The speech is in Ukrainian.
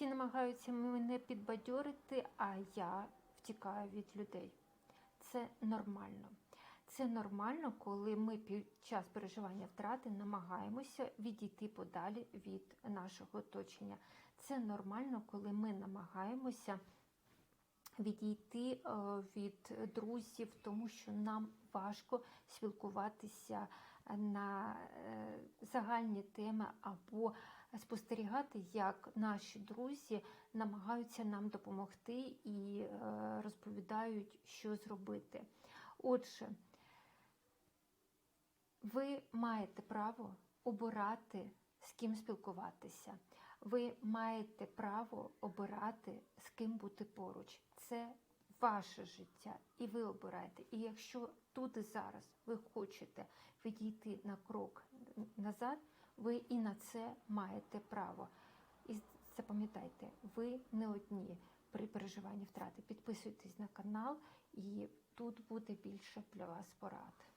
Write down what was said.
Всі намагаються мене підбадьорити, а я втікаю від людей. Це нормально. Це нормально, коли ми під час переживання втрати намагаємося відійти подалі від нашого оточення. Це нормально, коли ми намагаємося відійти е, від друзів, тому що нам важко спілкуватися на е, загальні теми або спостерігати, як наші друзі намагаються нам допомогти і е, розповідають, що зробити. Отже, ви маєте право обирати, з ким спілкуватися. Ви маєте право обирати, з ким бути поруч. Це ваше життя, і ви обираєте. І якщо тут і зараз ви хочете відійти на крок назад, ви і на це маєте право. І запам'ятайте, ви не одні при переживанні втрати. Підписуйтесь на канал, і тут буде більше для вас порад.